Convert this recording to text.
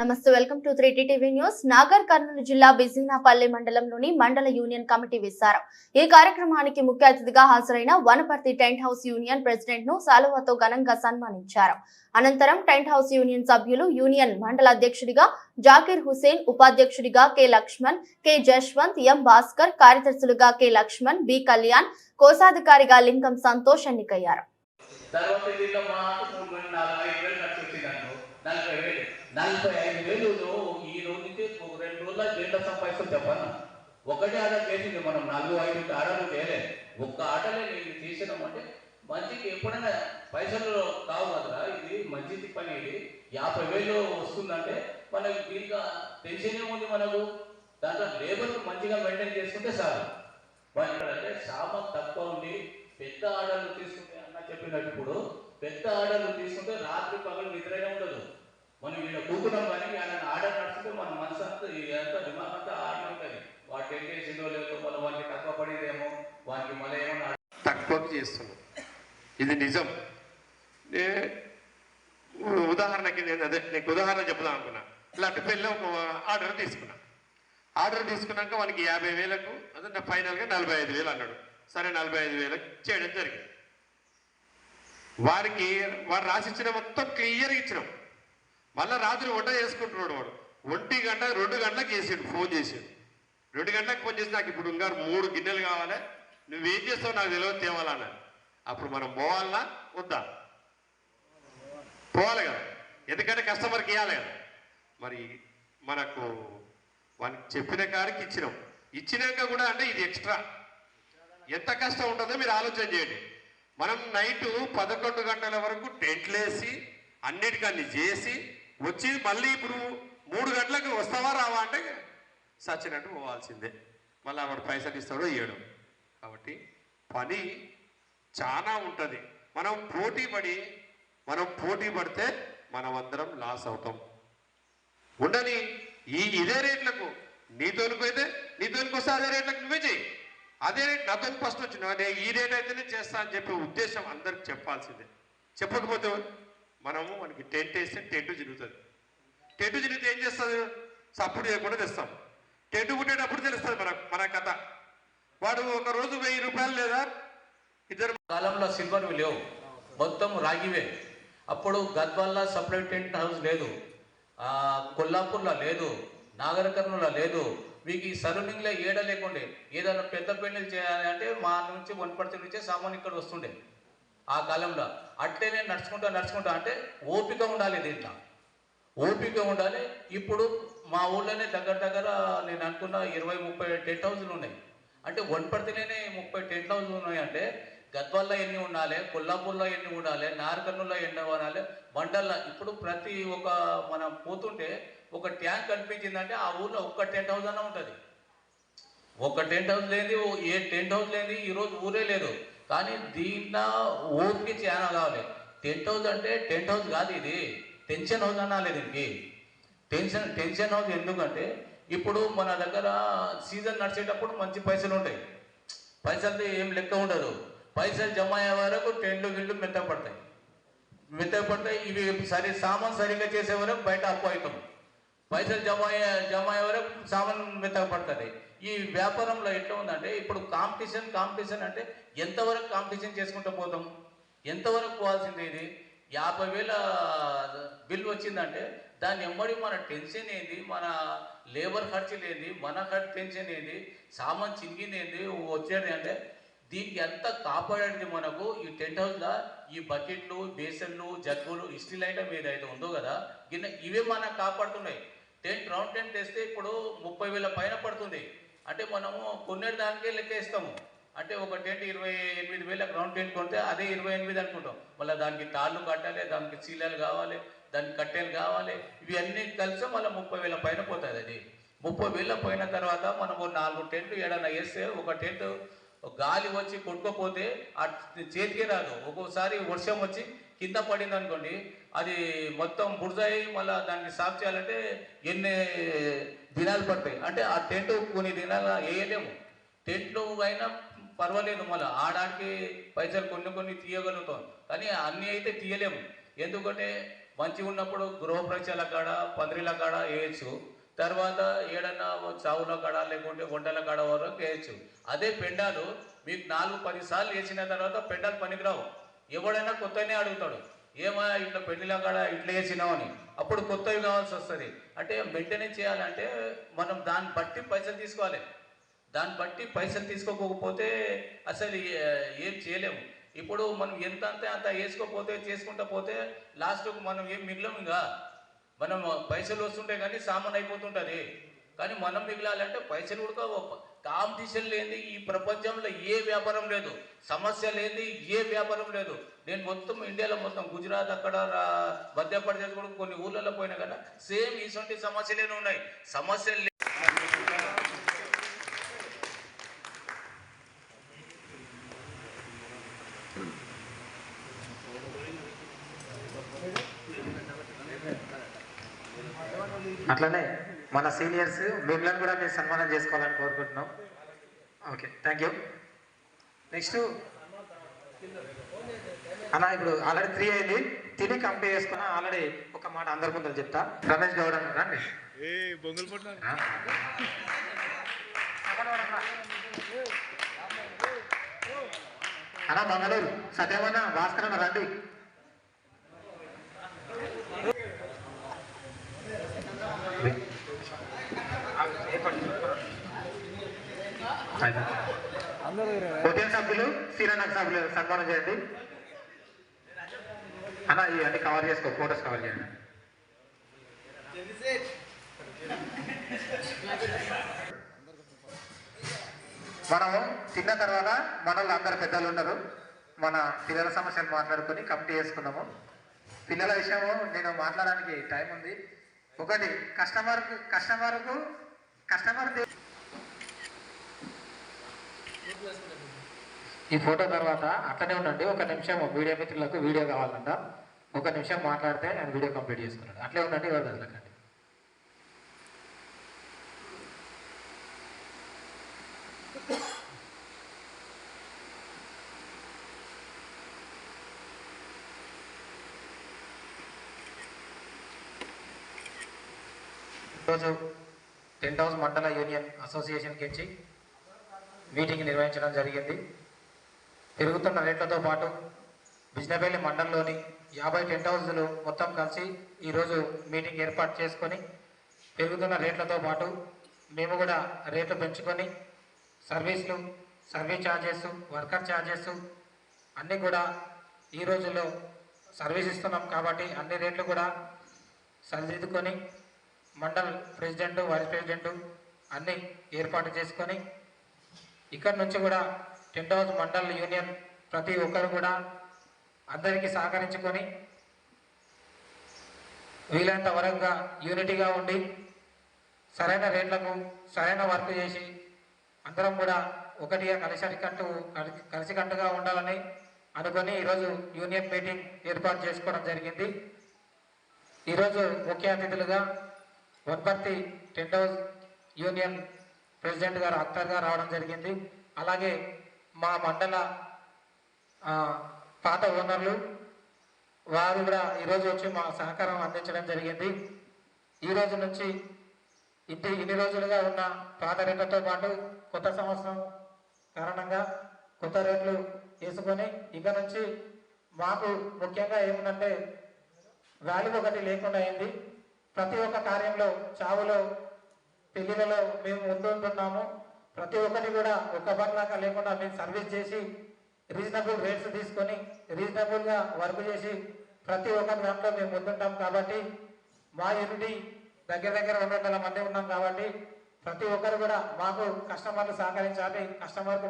నమస్తే welcome to three TV news. Nagar Kurnool జిల్లా బిజినాపల్లి మండలంలోని మండల యూనియన్ కమిటీ విసారం ఈ కార్యక్రమానికి ముఖ్య అతిథిగా హాజరైన వనపర్తి టెంట్ హౌస్ యూనియన్ ప్రెసిడెంట్ను సాలువాతో ఘనంగా సన్మానించారు. అనంతరం టెంట్ హౌస్ యూనియన్ సభ్యులు యూనియన్ మండల అధ్యక్షుడిగా జాకీర్ హుసేన్ ఉపాధ్యక్షుడిగా K Laxman K Jaswanth M Bhaskar కార్యదర్శులుగా K Laxman B Kalyan కోశాధికారిగా లింగం సంతోష్ ఎన్నికయ్యారు. ఐదు వేలు నలభై ఐదు వేలు ఈ రోజు నుంచి ఒక రెండు రోజుల జెండా సంపాదిస్తాం చెప్పాను? ఒకటే ఆర్డర్ చేసింది మనం నాలుగు ఐదు ఆర్డర్లు చేయలేదు ఒక్క ఆటలే నేను చేసినాం అంటే మంచికి ఎప్పుడైనా పైసలు కావు కదా ఇది? మంచిది పని ఇది. యాభై వేలు వస్తుందంటే మనకి దీంట్లో టెన్షన్ ఏముంది మనకు? దాంట్లో లేబర్ మంచిగా మెయింటైన్ చేసుకుంటే చాలు. అంటే సామాన్ తక్కువ ఉండి పెద్ద ఆర్డర్లు తీసుకుంటే అన్న చెప్పినట్టు ఇప్పుడు పెద్ద ఆర్డర్లు తీసుకుంటే రాత్రి పగలు నిద్రైనా ఉండదు. మనం ఇక్కడ కూకున్నాం కానీ ఆయన ఆర్డర్ నడుస్తుంటే మన మనసు అంతా ఇదంతా దిమాగ్ అంతా ఆడనే ఉంటుంది. వాటి ఏం చేసిందో లేదో మళ్ళీ వాటికి తక్కువ పడేదేమో వాటికి మళ్ళీ ఏమన్నా తక్కువ చేస్తున్నాం. ఇది నిజం. నే ఉదాహరణకి నేను అదే నీకు ఉదాహరణ చెప్దాం అనుకున్నా. ఇలాంటి పెళ్ళి ఒక ఆర్డర్ తీసుకున్నా. ఆర్డర్ తీసుకున్నాక మనకి యాభై వేలకు అదే ఫైనల్గా నలభై ఐదు వేలు అన్నాడు. సరే నలభై ఐదు వేలకు చేయడం జరిగింది. వారికి వారు రాసిచ్చిన మొత్తం క్లియర్గా ఇచ్చినాం. మళ్ళీ రాత్రి వంట చేసుకుంటున్నాడు వాడు. ఒంటి గంట రెండు గంటలకు చేసాడు ఫోన్ చేసిండు. రెండు గంటలకు ఫోన్ చేసి నాకు ఇప్పుడు ఇంకా మూడు గిన్నెలు కావాలి. నువ్వేం చేస్తావు నాకు తెలియదు తేవాలన్న. అప్పుడు మనం పోవాలన్నా వద్దా? పోవాలి కదా. ఎందుకంటే కస్టమర్కి ఇవ్వాలి కదా. మరి మనకు వానికి చెప్పిన కాడికి ఇచ్చినాం. ఇచ్చినాక కూడా అంటే ఇది ఎక్స్ట్రా. ఎంత కష్టం ఉంటుందో మీరు ఆలోచన చేయండి. మనం నైట్ పదకొండు గంటల వరకు టెంట్లు వేసి అన్నిటికన్నీ చేసి వచ్చి మళ్ళీ ఇప్పుడు మూడు గంటలకు వస్తావా రావా అంటే సచ్చినట్టు పోవాల్సిందే. మళ్ళీ వాడు పైసలు ఇస్తాడో ఇయ్యడు కాబట్టి పని చాలా ఉంటుంది. మనం పోటీ పడి మనం పోటీ పడితే మనం అందరం లాస్ అవుతాం. ఉండని ఈ ఇదే రేట్లకు నీతోనికి అయితే నీతోనికి వస్తే అదే రేట్లకు నువ్వే చేయి అదే రేట్ నాతో ఫస్ట్ వచ్చిన నేను ఈ రేట్ అయితేనే చేస్తా అని చెప్పే ఉద్దేశం అందరికి చెప్పాల్సిందే. చెప్పకపోతే మనము మనకి టెంట్ వేస్తే టెంట్ జరుగుతుంది టెంట్ జరిగితే ఏం చేస్తుంది? సప్పుడు చేయకుండా తెస్తాం. టెంట్ కుట్టేటప్పుడు తెలుస్తుంది మన మన కథ. వాడు ఒక రోజు వెయ్యి రూపాయలు లేదా? ఇద్దరు కాలంలో సిల్వర్వి లేవు. మొత్తం రాగివే. అప్పుడు గద్వాల్లో సపరేట్ టెంట్ హౌస్ లేదు. కొల్లాపూర్లో లేదు. నాగర్ లేదు. మీకు ఈ సరౌండింగ్లో ఏడ లేకుండే. ఏదైనా పెద్ద పెళ్ళి చేయాలి అంటే మా నుంచి వన్ పర్సెంట్ నుంచే సామాన్ ఇక్కడ వస్తుండే. ఆ కాలంలో అట్టేనే నడుచుకుంటా నడుచుకుంటా అంటే ఓపిక ఉండాలి దీంట్లో. ఓపిక ఉండాలి. ఇప్పుడు మా ఊళ్ళోనే దగ్గర దగ్గర నేను అనుకున్న ఇరవై ముప్పై టెంట్ హౌస్లు ఉన్నాయి. అంటే వన్పర్తిలోనే ముప్పై టెంట్ హౌస్లు ఉన్నాయి అంటే గద్వాల్లో ఎన్ని ఉండాలి కొల్లాపూర్లో ఎన్ని ఉండాలి నారకర్నూల్లో ఎన్ని ఉండాలి మండల్లో ఇప్పుడు ప్రతి ఒక మనం పోతుంటే ఒక ట్యాంక్ కనిపించిందంటే ఆ ఊళ్ళో ఒక్క టెంట్ హౌస్ అన్న ఉంటుంది. ఒక టెంట్ హౌస్ లేని ఏ టెంట్ హౌస్ లేని ఈరోజు ఊరే లేదు. కానీ దీంట్లో ఓపిక చాలా కావాలి టెంట్ హౌస్ అంటే టెంట్ హౌస్ కాదు ఇది. టెన్షన్ హౌస్ అనాలి దీనికి. టెన్షన్ టెన్షన్ హౌస్ ఎందుకంటే ఇప్పుడు మన దగ్గర సీజన్ నడిచేటప్పుడు మంచి పైసలు ఉంటాయి. పైసలు ఏం లెక్క ఉండదు. పైసలు జమ అయ్యే వరకు టెంట్లు గిళ్ళు మెత్తపడతాయి. పడతాయి ఇవి సరి సామాన్ సరిగ్గా చేసే వరకు బయట అప్పు అవుతాం పైసలు జమ అయ్యే జమ అయ్యే వరకు సామాన్ మెత్తపడుతుంది ఈ వ్యాపారంలో ఎట్లా ఉందంటే ఇప్పుడు కాంపిటీషన్ కాంపిటీషన్ అంటే ఎంతవరకు కాంపిటీషన్ చేసుకుంటూ పోతాం? ఎంతవరకు పోవాల్సింది ఇది? యాభై వేల బిల్ వచ్చిందంటే దాని ఎమ్మడి మన టెన్షన్ ఏంది? మన లేబర్ ఖర్చులు ఏంది మన ఖర్చు టెన్షన్ ఏంది? సామాన్ చిరిగింది ఏంది? వచ్చేది అంటే దీనికి ఎంత కాపాడేది మనకు? ఈ టెంట్ హౌస్లో ఈ బకెట్లు బేసన్లు జగ్గులు స్టీల్ ఐటమ్ ఏదైతే ఉందో కదా గిన్నె ఇవే మనకు కాపాడుతున్నాయి. టెంట్ రౌండ్ టెంట్ వేస్తే ఇప్పుడు ముప్పై వేల పైన పడుతుంది. అంటే మనము కొన్నేటి దానికే లెక్కేస్తాము అంటే ఒక టెంట్ ఇరవై ఎనిమిది వేల గ్రౌండ్ టెంట్ కొంటే అదే ఇరవై ఎనిమిది అనుకుంటాం. మళ్ళీ దానికి తాళ్ళు కట్టాలి దానికి చీలలు కావాలి దానికి కట్టెలు కావాలి ఇవన్నీ కలిసి మళ్ళీ ముప్పై వేల పైన పోతుంది అది. ముప్పై వేల పోయిన తర్వాత మనము నాలుగు టెంట్లు ఏడన్నా వేస్తే ఒక టెంట్ గాలి వచ్చి కొట్టుకోపోతే ఆ చేతికి రాదు. ఒక్కోసారి వర్షం వచ్చి కింద పడింది అనుకోండి అది మొత్తం బురదయి మళ్ళీ దాన్ని సాఫ్ చేయాలంటే ఎన్ని దినాలు పడతాయి? అంటే ఆ టెంట్ కొన్ని దినాలు వేయలేము. టెంట్లు అయినా పర్వాలేదు మళ్ళీ. ఆడానికి పైసలు కొన్ని కొన్ని తీయగలుగుతాం. కానీ అన్నీ అయితే తీయలేము. ఎందుకంటే మంచిగా ఉన్నప్పుడు గృహప్రవేశాల కాడ పందిరిల కాడ వేయచ్చు. తర్వాత ఏడన్నా చావుల కాడ లేకుంటే వంటల కాడ వరకు వేయచ్చు. అదే పెండాలు మీకు నాలుగు పది సార్లు వేసిన తర్వాత పెండాలు పనికిరావు. ఎవడైనా కొత్తనే అడుగుతాడు ఏమా ఇట్లా పెళ్ళిలో కాడ ఇట్లా వేసినావు అని. అప్పుడు కొత్తవి కావాల్సి వస్తుంది. అంటే మెయింటెనెన్స్ చేయాలంటే మనం దాన్ని బట్టి పైసలు తీసుకోవాలి. దాన్ని బట్టి పైసలు తీసుకోకపోతే అసలు ఏం చేయలేము. ఇప్పుడు మనం ఎంత అంతే అంత వేసుకోకపోతే చేసుకుంటా పోతే లాస్ట్కు మనం ఏం మిగిలం ఇంకా. మనం పైసలు వస్తుంటే కానీ సామాన్ అయిపోతుంటుంది. కానీ మనం మిగిలాలంటే పైసలు కూడా కాంపిటీషన్ లేని ఈ ప్రపంచంలో ఏ వ్యాపారం లేదు. సమస్య లేని ఏ వ్యాపారం లేదు. నేను మొత్తం ఇండియాలో మొత్తం గుజరాత్ అక్కడ రా- మధ్యప్రదేశ్ కూడా కొన్ని ఊళ్ళలో పోయినా కదా సేమ్ ఇటువంటి సమస్యలేనే ఉన్నాయి. సమస్యలు అట్లనే మన సీనియర్స్ మిమ్మల్ని కూడా మీరు సన్మానం చేసుకోవాలని కోరుకుంటున్నాం. ఓకే థ్యాంక్ యూ నెక్స్ట్ అన్న ఇప్పుడు ఆల్రెడీ త్రీ అయింది. తిని కంప్లీట్ చేసుకున్న ఆల్రెడీ ఒక మాట అందరి ముందు చెప్తా. రమేష్ గౌడ్ అన్న రండి? అన్న మంగళూరు సత్యమన్న భాస్కర్ అన్న రండి. ఉదయం సభ్యులు శ్రీరంగ సభ్యులు సన్మానం చేయండి. అన్న ఇవన్నీ కవర్ చేసుకో ఫోటోస్ కవర్ చేయండి. మనం తిన్న తర్వాత మనలో అందరు పెద్దలు ఉన్నారు. మన పిల్లల సమస్యలు మాట్లాడుకొని కమిటీ చేసుకున్నాము. పిల్లల విషయము నేను మాట్లాడడానికి టైం ఉంది. ఒకటి కస్టమర్ కస్టమర్కు కస్టమర్ ఈ ఫోటో తర్వాత అట్లనే ఉండండి. ఒక నిమిషం వీడియో మిత్రులకు వీడియో కావాలంట. ఒక నిమిషం మాట్లాడితే నేను వీడియో కంప్లీట్ చేసుకున్నాడు అట్లే ఉండండి ఎవరు వదలకండి. ఈరోజు టెంట్ హౌస్ మండల యూనియన్ అసోసియేషన్కి వచ్చి మీటింగ్ నిర్వహించడం జరిగింది. పెరుగుతున్న రేట్లతో పాటు బిజినపల్లి మండలంలోని యాభై టెంట్ హౌస్లు మొత్తం కలిసి ఈరోజు మీటింగ్ ఏర్పాటు చేసుకొని పెరుగుతున్న రేట్లతో పాటు మేము కూడా రేట్లు పెంచుకొని సర్వీసులు సర్వీస్ ఛార్జెస్ వర్కర్ ఛార్జెస్ అన్నీ కూడా ఈ రోజుల్లో సర్వీస్ ఇస్తున్నాం కాబట్టి అన్ని రేట్లు కూడా సరిదిద్దుకొని మండల్ ప్రెసిడెంట్ వైస్ ప్రెసిడెంట్ అన్నీ ఏర్పాటు చేసుకొని ఇక్కడ నుంచి కూడా టెంట్ హౌస్ మండల్ యూనియన్ ప్రతి ఒక్కరు కూడా అందరికీ సహకరించుకొని వీలైనంత వరంగా యూనిటీగా ఉండి సరైన రేట్లకు సరైన వర్క్ చేసి అందరం కూడా ఒకటిగా కలిసికట్టు కలిసి కలిసికట్టుగా ఉండాలని అనుకొని ఈరోజు యూనియన్ మీటింగ్ ఏర్పాటు చేసుకోవడం జరిగింది. ఈరోజు ముఖ్య అతిథులుగా Wanaparthy tent house union president గారు అఖ్తర్ గారు రావడం జరిగింది. అలాగే మా మండల పాత ఓనర్లు వారు కూడా ఈరోజు వచ్చి మా సహకారం అందించడం జరిగింది. ఈ రోజు నుంచి ఇంటి ఇన్ని రోజులుగా ఉన్న పాత రేట్లతో పాటు కొత్త సంవత్సరం కారణంగా కొత్త రేట్లు వేసుకొని ఇక నుంచి మాకు ముఖ్యంగా ఏముందంటే వాల్యూ ఒకటి లేకుండా అయింది. ప్రతి ఒక్క కార్యంలో చావులో పెళ్ళిలలో మేము ముందుంటున్నాము ప్రతి ఒక్కరిని కూడా ఒక్క బండ్లాగా లేకుండా మేము సర్వీస్ చేసి రీజనబుల్ రేట్స్ తీసుకొని రీజనబుల్గా వర్క్ చేసి ప్రతి ఒక్క దాంట్లో మేము ముందుంటాం కాబట్టి మా యూనిటీ దగ్గర దగ్గర రెండు వందల మంది ఉన్నాం కాబట్టి ప్రతి ఒక్కరు కూడా మాకు కస్టమర్లు సహకరించాలి. కస్టమర్కు